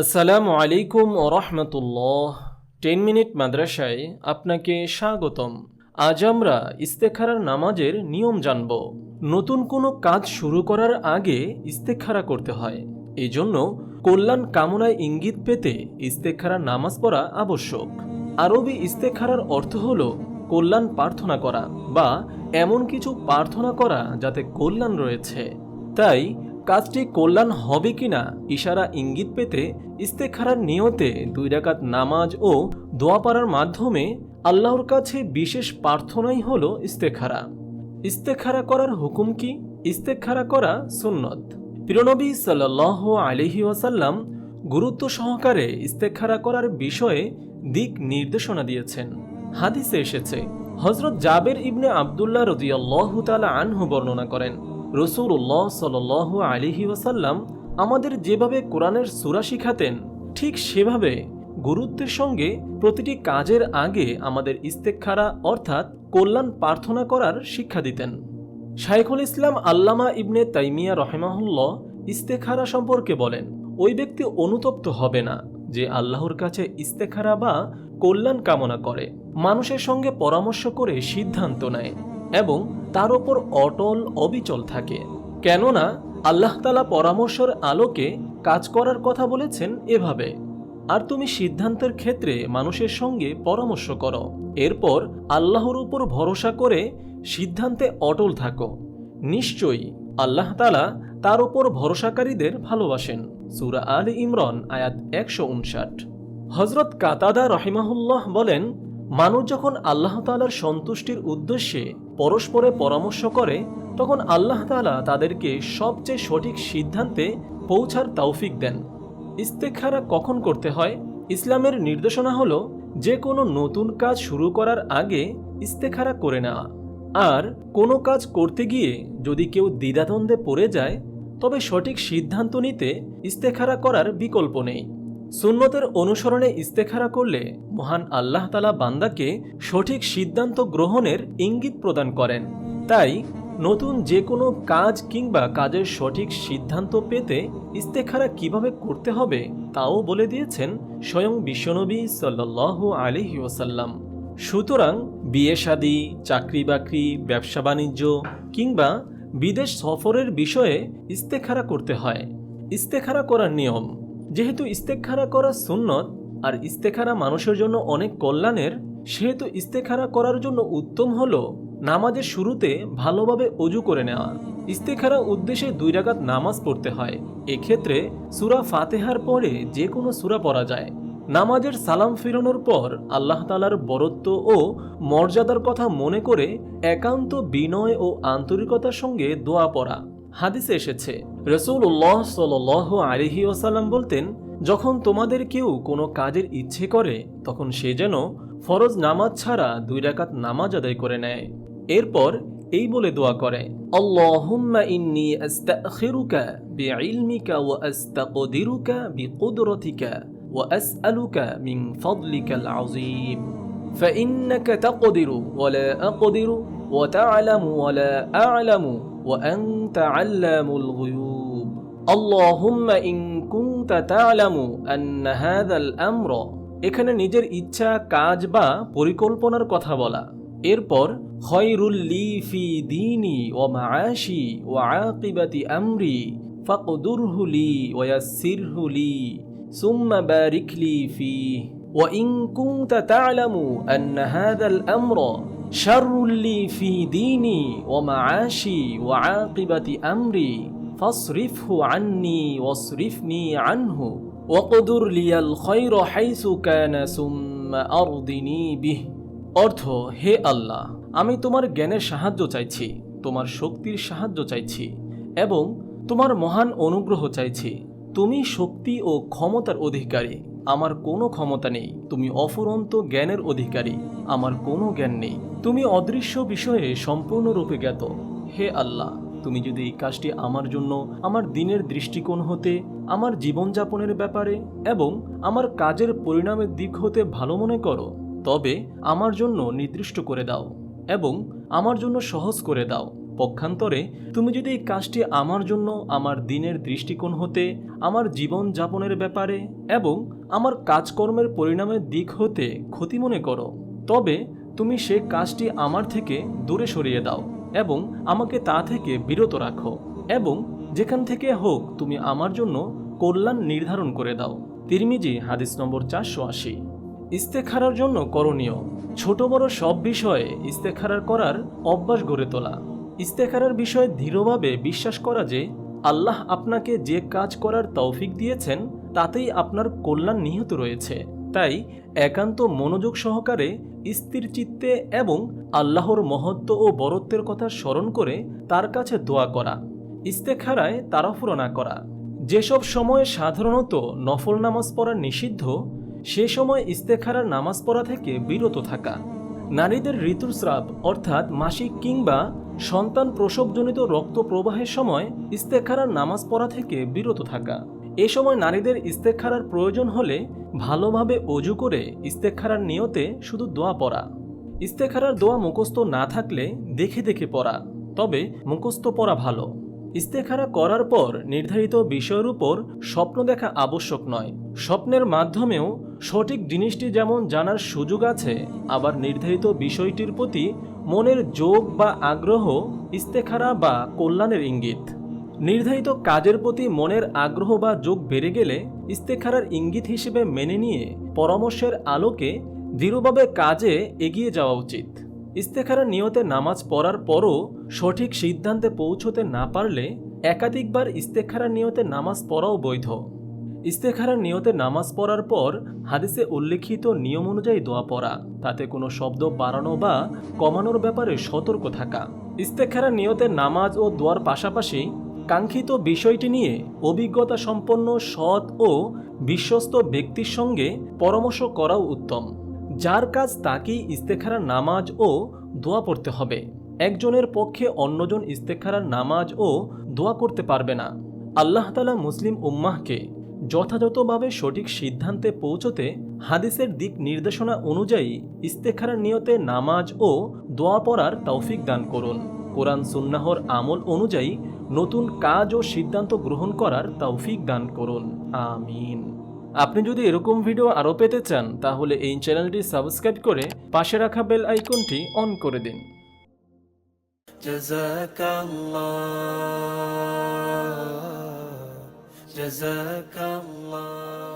আসসালামু আলাইকুম ও রহমতুল্লাহ। Ten minute মাদ্রাসায় আপনাকে স্বাগতম। আজ আমরা ইস্তেখারার নামাজের নিয়ম জানব। নতুন কোনো কাজ শুরু করার আগে ইস্তেখারা করতে হয়। এই জন্য কল্যাণ কামনায় ইঙ্গিত পেতে ইস্তেখারার নামাজ পড়া আবশ্যক। আরবি ইস্তেখারার অর্থ হল কল্যাণ প্রার্থনা করা বা এমন কিছু প্রার্থনা করা যাতে কল্যাণ রয়েছে। তাই কাজটি কল্যাণ হবে কিনা ইশারা ইঙ্গিত পেতে ইস্তেখারার নিয়তে দুই রাকাত নামাজ ও দোয়া পাড়ার মাধ্যমে আল্লাহর কাছে বিশেষ প্রার্থনাই হল ইস্তেখারা। ইস্তেখারা করার হুকুম কি? ইস্তেখারা করা সুন্নত। প্রিয়নবী সাল্লাহ আলিহি ওয়াসাল্লাম গুরুত্ব সহকারে ইস্তেখারা করার বিষয়ে দিক নির্দেশনা দিয়েছেন। হাদিসে এসেছে হজরত জাবের ইবনে আবদুল্লাহ রদিয়াল্লাহ তালা আনহু বর্ণনা করেন রসুল্লাহ সাল আলিহি ওয়াসাল্লাম আমাদের যেভাবে কোরআনের সুরা শিখাতেন, ঠিক সেভাবে গুরুত্বের সঙ্গে প্রতিটি কাজের আগে আমাদের ইস্তেকখারা অর্থাৎ কল্যাণ প্রার্থনা করার শিক্ষা দিতেন। শাইখুল ইসলাম আল্লামা ইবনে তাইমিয়া রহেমাহুল্লাহ ইস্তেখারা সম্পর্কে বলেন, ওই ব্যক্তি অনুতপ্ত হবে না যে আল্লাহর কাছে ইস্তেখারা বা কল্যাণ কামনা করে। মানুষের সঙ্গে পরামর্শ করে সিদ্ধান্ত নেয়। এবং তার ওপর অটল, অবিচল থাকে। কেননা, আল্লাহ তালা পরামর্শের আলোকে কাজ করার কথা বলেছেন এভাবে, আর তুমি সিদ্ধান্তের ক্ষেত্রে মানুষের সঙ্গে পরামর্শ করো। এরপর আল্লাহর উপর ভরসা করে সিদ্ধান্তে অটল থাকো। নিশ্চয়ই আল্লাহ তালা তার উপর ভরসাকারীদের ভালোবাসেন। সুরা আল ইমরান, আয়াত একশো উনষাট। হজরত কাতাদা রহিমাহুল্লাহ বলেন মানুষ যখন আল্লাহ তালার সন্তুষ্টির উদ্দেশ্যে পরস্পরে পরামর্শ করে, তখন আল্লাহ তালা তাদেরকে সবচেয়ে সঠিক সিদ্ধান্তে পৌঁছার তৌফিক দেন। ইস্তেখারা কখন করতে হয়? ইসলামের নির্দেশনা হলো যে কোনো নতুন কাজ শুরু করার আগে ইস্তেখারা করে নেওয়া। আর কোনো কাজ করতে গিয়ে যদি কেউ দ্বিধাদ্বন্দ্বে পড়ে যায়, তবে সঠিক সিদ্ধান্ত নিতে ইস্তেখারা করার বিকল্প নেই। সুন্নতের অনুসরণে ইস্তেখারা করলে মহান আল্লাহ তালা বান্দাকে সঠিক সিদ্ধান্ত গ্রহণের ইঙ্গিত প্রদান করেন। তাই নতুন যে কোনো কাজ কিংবা কাজের সঠিক সিদ্ধান্ত পেতে ইস্তেখারা কীভাবে করতে হবে তাও বলে দিয়েছেন স্বয়ং বিশ্বনবী সাল্লাহ আলিহি ওসাল্লাম সুতরাং বিয়ে শাদী, চাকরি বাকরি, ব্যবসা বাণিজ্য কিংবা বিদেশ সফরের বিষয়ে ইস্তেখারা করতে হয়। ইস্তেখারা করার নিয়ম যেহেতু ইস্তেখারা করা সুন্নত আর ইস্তেখারা মানুষের জন্য অনেক কল্যাণের, সেহেতু ইস্তেখারা করার জন্য উত্তম হল নামাজের শুরুতে ভালোভাবে অজু করে নেওয়া। ইস্তেখারা উদ্দেশ্যে দুই রাকাত নামাজ পড়তে হয়। এক্ষেত্রে সুরা ফাতেহার পরে যে কোনো সুরা পড়া যায়। নামাজের সালাম ফিরানোর পর আল্লাহ তালার বরত্ব ও মর্যাদার কথা মনে করে একান্ত বিনয় ও আন্তরিকতার সঙ্গে দোয়া পড়া। হাদিসে এসেছে রসুল্লাহ সাল আলিহি ওসাল্লাম বলতেন যখন তোমাদের কেউ কোনো কাজের ইচ্ছে করে তখন সে যেন ফরজ নামাজ ছাড়া দুই রাকাত নামাজ আদায় করে নেয় এরপর এই বলে দোয়া করে আল্লাহুম্মা ইন্নি আস্তাখিরুকা বিইলমিকা ওয়া আস্তাকদিরুকা বিকুদরতিকা ওয়া আসআলুকা মিন ফাদলিকাল আযীম فإنك تقدر ولا أقدر وتعلم ولا أعلم وأنت علام الغيوب اللهم إن كنت تعلم أن هذا الأمر এখানে নিজের ইচ্ছা কাজ বা পরিকল্পনার কথা বলা এরপর খয়রুল্লি ফি দিনি ও মাআশি ও আকিবাতি আমরি ফাকদুরহুলি ওয়াসিরহুলি সুম্মা বারিকলি ফি وإن كنت تعلم أن هذا الأمر ও আন্নি আনহু লিয়াল বিহ। অর্থ, হে আল্লাহ, আমি তোমার জ্ঞানের সাহায্য চাইছি, তোমার শক্তির সাহায্য চাইছি এবং তোমার মহান অনুগ্রহ চাইছি। তুমি শক্তি ও ক্ষমতার অধিকারী। আমার কোনো ক্ষমতা নেই। তুমি অফুরন্ত জ্ঞানের অধিকারী। আমার কোনো জ্ঞান নেই। তুমি অদৃশ্য বিষয়ে সম্পূর্ণরূপে জ্ঞাত। হে আল্লাহ, তুমি যদি এই কাজটি আমার জন্য, আমার দিনের দৃষ্টিকোণ হতে, আমার জীবনযাপনের ব্যাপারে এবং আমার কাজের পরিণামের দিক হতে ভালো মনে করো, তবে আমার জন্য নির্দিষ্ট করে দাও এবং আমার জন্য সহজ করে দাও। পক্ষান্তরে তুমি যদি এই কাজটি আমার জন্য, আমার দিনের দৃষ্টিকোণ হতে, আমার জীবন যাপনের ব্যাপারে এবং আমার কাজকর্মের পরিণামের দিক হতে ক্ষতি মনে করো, তবে তুমি সে কাজটি আমার থেকে দূরে সরিয়ে দাও এবং আমাকে তা থেকে বিরত রাখো এবং যেখান থেকে হোক তুমি আমার জন্য কল্যাণ নির্ধারণ করে দাও। তিরমিজি, হাদিস নম্বর চারশো আশি। ইস্তেখারার জন্য করণীয়। ছোট বড় সব বিষয়ে ইস্তেখারার করার অভ্যাস গড়ে তোলা। ইস্তেখারার বিষয়ে দৃঢ়ভাবে বিশ্বাস করা যে আল্লাহ আপনাকে যে কাজ করার তৌফিক দিয়েছেন, তাতেই আপনার কল্যাণ নিহত রয়েছে। তাই একান্ত মনোযোগ সহকারে স্থির চিত্তে এবং আল্লাহর মহত্ব ও বরত্বের কথা স্মরণ করে তার কাছে দোয়া করা, ইস্তেখারায় তাড়াফুড়ো না করা। যেসব সময়ে সাধারণত নফল নামাজ পড়া নিষিদ্ধ, সে সময় ইস্তেখারার নামাজ পড়া থেকে বিরত থাকা। নারীদের ঋতুস্রাব, অর্থাৎ মাসিক কিংবা সন্তান প্রসবজনিত রক্ত প্রবাহের সময় ইস্তেখারার নামাজ পড়া থেকে বিরত থাকা। এ সময় নারীদের ইস্তেখারার প্রয়োজন হলে ভালোভাবে অজু করে ইস্তেখারার নিয়তে শুধু দোয়া পড়া। ইস্তেখারার দোয়া মুখস্থ না থাকলে দেখে দেখে পড়া, তবে মুখস্থ পড়া ভালো। ইস্তেখারা করার পর নির্ধারিত বিষয়ের উপর স্বপ্ন দেখা আবশ্যক নয়। স্বপ্নের মাধ্যমেও সঠিক জিনিসটি যেমন জানার সুযোগ আছে, আবার নির্ধারিত বিষয়টির প্রতি মনের যোগ বা আগ্রহ, ইস্তেখারা বা কল্যাণের ইঙ্গিত। নির্ধারিত কাজের প্রতি মনের আগ্রহ বা যোগ বেড়ে গেলে ইস্তেখারার ইঙ্গিত হিসেবে মেনে নিয়ে পরামর্শের আলোকে দৃঢ়ভাবে কাজে এগিয়ে যাওয়া উচিত। ইস্তেখারা নিয়তে নামাজ পড়ার পরও সঠিক সিদ্ধান্তে পৌঁছতে না পারলে একাধিকবার ইস্তেখারা নিয়তে নামাজ পড়াও বৈধ। ইস্তেখারা নিয়তে নামাজ পড়ার পর হাদিসে উল্লেখিত নিয়ম অনুযায়ী দোয়া পড়া। তাতে কোনো শব্দ বাড়ানো বা কমানোর ব্যাপারে সতর্ক থাকা। ইস্তেখারা নিয়তে নামাজ ও দোয়ার পাশাপাশি কাঙ্ক্ষিত বিষয়টি নিয়ে অভিজ্ঞতা সম্পন্ন, সৎ ও বিশ্বস্ত ব্যক্তির সঙ্গে পরামর্শ করাও উত্তম। যার কাজ তাকেই ইস্তেখারার নামাজ ও দোয়া পড়তে হবে। একজনের পক্ষে অন্যজন ইস্তেখারার নামাজ ও দোয়া করতে পারবে না। আল্লাহ তালা মুসলিম উম্মাহকে যথাযথভাবে সঠিক সিদ্ধান্তে পৌঁছতে হাদিসের দিক নির্দেশনা অনুযায়ী ইস্তেখারার নিয়তে নামাজ ও দোয়া পড়ার তৌফিক দান করুন কোরআন সুন্নাহর আমল অনুযায়ী নতুন কাজ ও সিদ্ধান্ত গ্রহণ করার তৌফিক দান করুন আমিন আপনি যদি এরকম ভিডিও আরও পেতে চান তাহলে এই চ্যানেলটি সাবস্ক্রাইব করে পাশে রাখা বেল আইকনটি অন করে দিন جزاك الله جزاك الله